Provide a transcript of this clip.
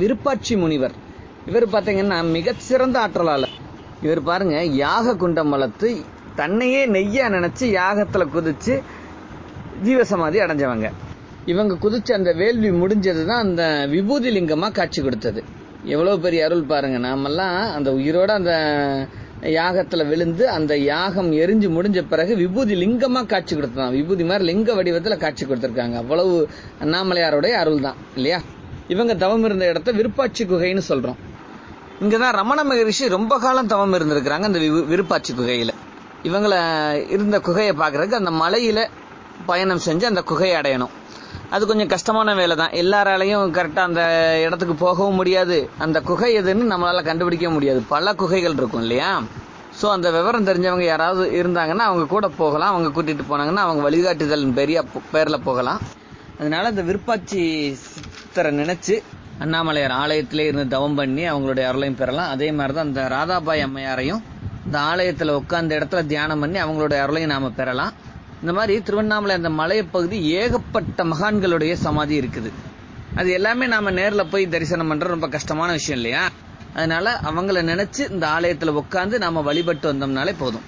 விருப்பாட்சி முனிவர். இவர் பார்த்தீங்கன்னா மிகச்சிறந்த ஆற்றலாளர். இவர் பாருங்க யாக குண்டம் வளர்த்து தன்னையே நெய்யா நினைச்சு யாகத்துல குதிச்சு ஜீவசமாதி அடைஞ்சவங்க. இவங்க குதிச்ச அந்த வேள்வி முடிஞ்சது தான் அந்த விபூதி லிங்கமா காட்சி கொடுத்தது. எவ்வளவு பெரிய அருள் பாருங்க நாமெல்லாம் அந்த உயிரோட அந்த யாகத்துல விழுந்து அந்த யாகம் எரிஞ்சு முடிஞ்ச பிறகு விபூதி லிங்கமா காட்சி கொடுத்தான் விபூதி மாதிரி லிங்க வடிவத்துல காட்சி கொடுத்திருக்காங்க. அவ்வளவு அண்ணாமலையாருடைய அருள் தான் இல்லையா? இவங்க தவம் இருந்த இடத்த விருப்பாட்சி குகைன்னு சொல்றோம். இங்கதான் ரமண மகரிஷி ரொம்ப காலம் தவம் இருந்திருக்கிறாங்க அந்த வி- விருப்பாட்சி குகையில. இவங்கள இருந்த குகையை பார்க்குறதுக்கு அந்த மலையில பயணம் செஞ்சு அந்த குகையை அடையணும். அது கொஞ்சம் கஷ்டமான வேலை தான் எல்லாராலையும் கரெக்டாக அந்த இடத்துக்கு போகவும் முடியாது. அந்த குகை எதுன்னு நம்மளால கண்டுபிடிக்க முடியாது. பல குகைகள் இருக்கும் இல்லையா? ஸோ அந்த விவரம் தெரிஞ்சவங்க யாராவது இருந்தாங்கன்னா அவங்க கூட போகலாம். அவங்க கூட்டிட்டு போனாங்கன்னா அவங்க வழிகாட்டுதல் பெரிய பேரில் போகலாம். அதனால அந்த விருப்பாட்சி சித்தரை நினைச்சு அண்ணாமலையார் ஆலயத்திலே இருந்து தவம் பண்ணி அவங்களுடைய அருளையும் பெறலாம். அதே மாதிரி தான் அந்த ராதாபாய் அம்மையாரையும் இந்த ஆலயத்தில் உட்கார்ந்த இடத்துல தியானம் பண்ணி அவங்களுடைய அருளையும் நாம் பெறலாம். இந்த மாதிரி திருவண்ணாமலை அந்த மலைப்பகுதி ஏகப்பட்ட மகான்களுடைய சமாதி இருக்குது. அது எல்லாமே நாம் நேரில் போய் தரிசனம் பண்ணுறது ரொம்ப கஷ்டமான விஷயம் இல்லையா? அதனால அவங்கள நினைச்சு இந்த ஆலயத்தில் உட்காந்து நாம வழிபட்டு வந்தோம்னாலே போதும்.